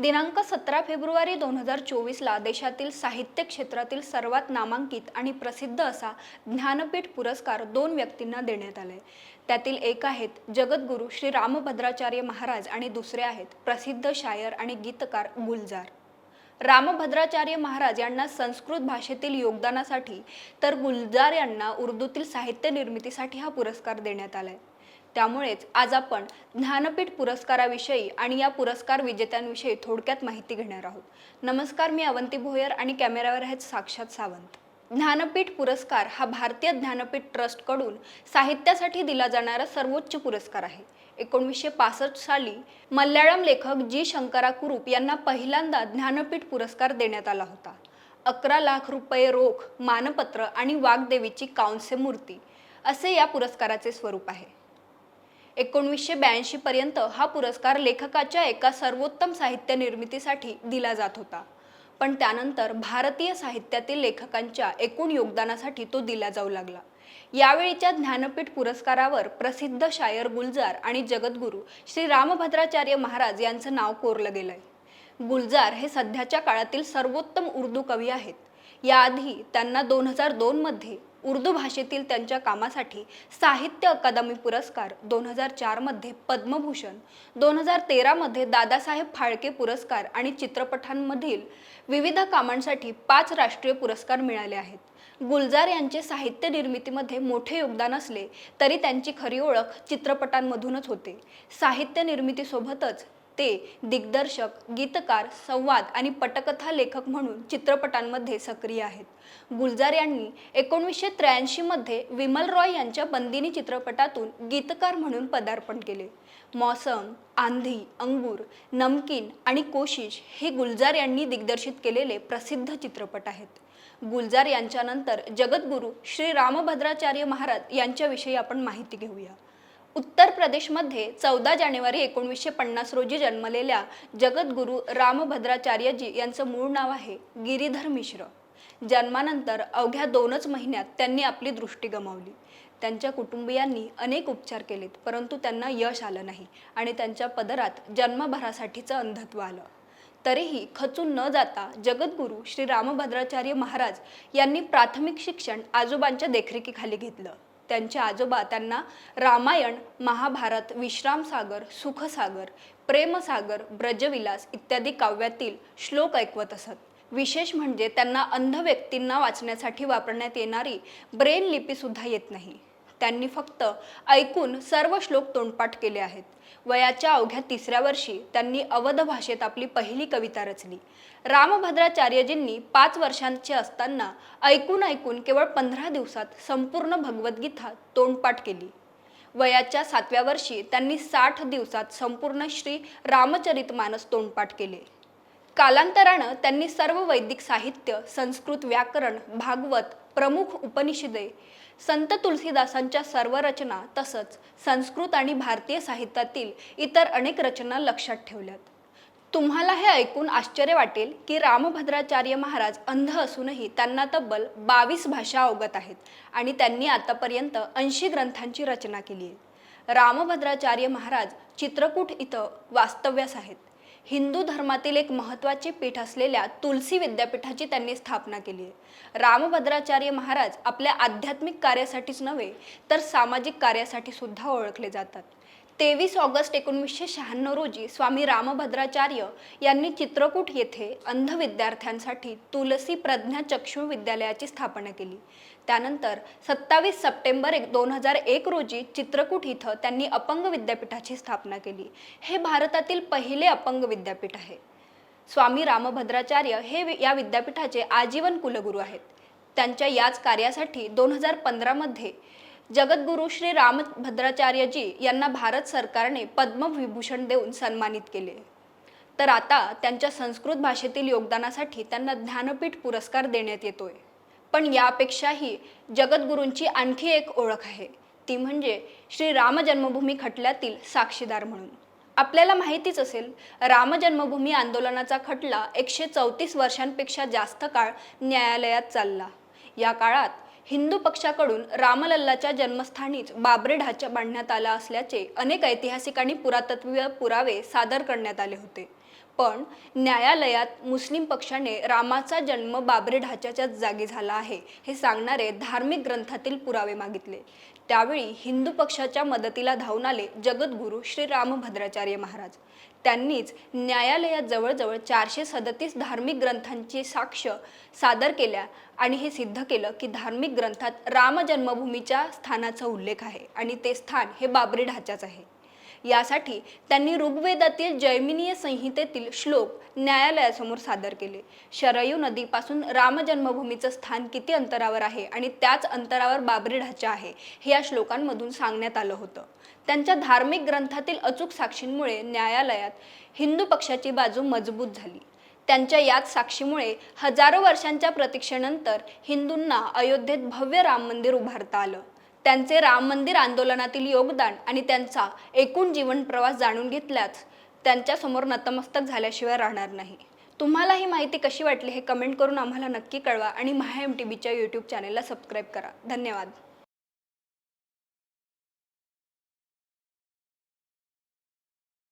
दिनांक सतरा फेब्रुवारी दोन हजार चोवीसला देशातील साहित्य क्षेत्रातील सर्वात नामांकित आणि प्रसिद्ध असा ज्ञानपीठ पुरस्कार दोन व्यक्तींना देण्यात आले. त्यातील एक आहेत जगद्गुरू श्री रामभद्राचार्य महाराज आणि दुसरे आहेत प्रसिद्ध शायर आणि गीतकार गुलजार. रामभद्राचार्य महाराज यांना संस्कृत भाषेतील योगदानासाठी तर गुलजार यांना उर्दूतील साहित्य निर्मितीसाठी हा पुरस्कार देण्यात आलाय. त्यामुळेच आज आपण ज्ञानपीठ पुरस्काराविषयी आणि या पुरस्कार विजेत्यांविषयी थोडक्यात माहिती घेणार आहोत. नमस्कार मी अवंती भोयर आणि कॅमेऱ्यावर आहेत साक्षात सावंत. ज्ञानपीठ पुरस्कार हा भारतीय ज्ञानपीठ ट्रस्टकडून साहित्यासाठी दिला जाणारा सर्वोच्च पुरस्कार आहे. एकोणीसशे पासष्ट साली मल्याळम लेखक जी शंकरा कुरूप यांना पहिल्यांदा ज्ञानपीठ पुरस्कार देण्यात आला होता. अकरा लाख रुपये रोख मानपत्र आणि वाग्देवीची कांस्य मूर्ती असे या पुरस्काराचे स्वरूप आहे. एकोणवीसशे ब्याऐंशी पर्यंत हा पुरस्कार लेखकाच्या एका सर्वोत्तम साहित्य निर्मितीसाठी दिला जात होता. पण त्यानंतर भारतीय साहित्यातील लेखकांच्या एकूण योगदानासाठी तो दिला जाऊ लागला. यावेळीच्या ज्ञानपीठ पुरस्कारावर प्रसिद्ध शायर गुलजार आणि जगद्गुरू श्री रामभद्राचार्य महाराज यांचं नाव कोरलं गेलंय. गुलजार हे सध्याच्या काळातील सर्वोत्तम उर्दू कवी आहेत. याआधी त्यांना दोन हजार दोनमध्ये उर्दू भाषेतील त्यांच्या कामासाठी साहित्य अकादमी पुरस्कार दोन हजार चारमध्ये पद्मभूषण दोन हजार तेरामध्ये दादासाहेब फाळके पुरस्कार आणि चित्रपटांमधील विविध कामांसाठी पाच राष्ट्रीय पुरस्कार मिळाले आहेत. गुलजार यांचे साहित्य निर्मितीमध्ये मोठे योगदान असले तरी त्यांची खरी ओळख चित्रपटांमधूनच होते. साहित्य निर्मितीसोबतच ते दिग्दर्शक गीतकार संवाद आणि पटकथा लेखक म्हणून चित्रपटांमध्ये सक्रिय आहेत. गुलजार यांनी एकोणीसशे त्र्याऐंशीमध्ये विमल रॉय यांच्या बंदिनी चित्रपटातून गीतकार म्हणून पदार्पण केले. मौसम आंधी अंगूर नमकीन आणि कोशिश हे गुलजार यांनी दिग्दर्शित केलेले प्रसिद्ध चित्रपट आहेत. गुलजार यांच्यानंतर जगद्गुरू श्री रामभद्राचार्य महाराज यांच्याविषयी आपण माहिती घेऊया. उत्तर प्रदेशमध्ये चौदा जानेवारी एकोणीसशे पन्नास रोजी जन्मलेल्या जगद्गुरू रामभद्राचार्यजी यांचं मूळ नाव आहे गिरीधर मिश्र. जन्मानंतर अवघ्या दोनच महिन्यात त्यांनी आपली दृष्टी गमावली. त्यांच्या कुटुंबियांनी अनेक उपचार केलेत परंतु त्यांना यश आलं नाही आणि त्यांच्या पदरात जन्मभरासाठीचं अंधत्व आलं. तरीही खचून न जाता जगद्गुरू श्री रामभद्राचार्य महाराज यांनी प्राथमिक शिक्षण आजोबांच्या देखरेखीखाली घेतलं. त्यांचे आजोबा त्यांना रामायण महाभारत विश्रामसागर सुखसागर प्रेमसागर ब्रजविलास इत्यादी काव्यातील श्लोक ऐकवत असत. विशेष म्हणजे त्यांना अंध व्यक्तींना वाचण्यासाठी वापरण्यात येणारी ब्रेन लिपी सुद्धा येत नाही. त्यांनी फक्त ऐकून सर्व श्लोक तोंडपाठ केले आहेत. वयाच्या अवघ्या तिसऱ्या वर्षी त्यांनी अवध भाषेत आपली पहिली कविता रचली. रामभद्राचार्यजींनी पाच वर्षांचे असताना ऐकून ऐकून केवळ पंधरा दिवसात संपूर्ण भगवद्गीता तोंडपाठ केली. वयाच्या सातव्या वर्षी त्यांनी साठ दिवसात संपूर्ण श्री रामचरितमानस तोंडपाठ केले. कालांतरानं त्यांनी सर्व वैदिक साहित्य संस्कृत व्याकरण भागवत प्रमुख उपनिषदे संत तुलसीदासांच्या सर्व रचना तसंच संस्कृत आणि भारतीय साहित्यातील इतर अनेक रचना लक्षात ठेवल्यात. तुम्हाला हे ऐकून आश्चर्य वाटेल की रामभद्राचार्य महाराज अंध असूनही त्यांना तब्बल बावीस भाषा अवगत आहेत आणि त्यांनी आतापर्यंत ऐंशी ग्रंथांची रचना केली आहे. रामभद्राचार्य महाराज चित्रकूट इथं वास्तव्यास आहेत. हिंदू धर्मातील एक महत्त्वाचे पीठ असलेल्या तुलसी विद्यापीठाची त्यांनी स्थापना केली आहे. रामभद्राचार्य महाराज आपल्या आध्यात्मिक कार्यासाठीच नव्हे तर सामाजिक कार्यासाठी सुद्धा ओळखले जातात. तेवीस ऑगस्ट एकोणीसशे शहाण्णव रोजी स्वामी रामभद्राचार्य यांनी चित्रकूट येथे अंध विद्यार्थ्यांसाठी तुलसी प्रज्ञा चक्षु विद्यालयाची स्थापना केली. त्यानंतर सत्तावीस सप्टेंबर एक दोन हजार एक रोजी चित्रकूट इथं त्यांनी अपंग विद्यापीठाची स्थापना केली. हे भारतातील पहिले अपंग विद्यापीठ आहे. स्वामी रामभद्राचार्य हे या विद्यापीठाचे आजीवन कुलगुरू आहेत. त्यांच्या याच कार्यासाठी दोन हजार पंधरामध्ये जगद्गुरू श्री रामभद्राचार्यजी यांना भारत सरकारने पद्मविभूषण देऊन सन्मानित केले. तर आता त्यांच्या संस्कृत भाषेतील योगदानासाठी त्यांना ज्ञानपीठ पुरस्कार देण्यात येतोय. पण यापेक्षाही जगद्गुरूंची आणखी एक ओळख आहे. ती म्हणजे श्री राम जन्मभूमी खटल्यातील साक्षीदार म्हणून. आपल्याला माहितीच असेल राम जन्मभूमी आंदोलनाचा खटला एकशे चौतीस वर्षांपेक्षा जास्त काळ न्यायालयात चालला. या काळात हिंदू पक्षाकडून रामलल्लाच्या जन्मस्थानीच बाबरे ढाचा बांधण्यात आला असल्याचे अनेक ऐतिहासिक आणि पुरातत्वीय पुरावे सादर करण्यात आले होते. पण न्यायालयात मुस्लिम पक्षाने रामाचा जन्म बाबरे ढाच्याच्याच जागी झाला आहे हे सांगणारे धार्मिक ग्रंथातील पुरावे मागितले. त्यावेळी हिंदू पक्षाच्या मदतीला धावून आले जगद्गुरू श्री रामभद्राचार्य महाराज. त्यांनीच न्यायालयात जवळजवळ चारशे सदतीस धार्मिक ग्रंथांची साक्ष सादर केल्या आणि हे सिद्ध केलं की धार्मिक ग्रंथात राम जन्मभूमीच्या स्थानाचा उल्लेख आहे आणि ते स्थान हे बाबरी ढाच्याच आहे. यासाठी त्यांनी ऋग्वेदातील जैमिनीय संहितेतील श्लोक न्यायालयासमोर सादर केले. शरयू नदीपासून राम जन्मभूमीचं स्थान किती अंतरावर आहे आणि त्याच अंतरावर बाबरी ढाचा आहे हे या श्लोकांमधून सांगण्यात आलं होतं. त्यांच्या धार्मिक ग्रंथातील अचूक साक्षींमुळे न्यायालयात हिंदू पक्षाची बाजू मजबूत झाली. त्यांच्या याच साक्षीमुळे हजारो वर्षांच्या प्रतीक्षेनंतर हिंदूंना अयोध्येत भव्य राम मंदिर उभारता आलं. त्यांचे राम मंदिर आंदोलनातील योगदान आणि त्यांचा एकूण जीवन प्रवास जाणून घेतल्यास त्यांच्यासमोर नतमस्तक झाल्याशिवाय राहणार नाही. तुम्हाला ही माहिती कशी वाटली हे कमेंट करून आम्हाला नक्की कळवा आणि महा एम टी व्हीच्या यूट्यूब चॅनेलला सबस्क्राईब करा. धन्यवाद.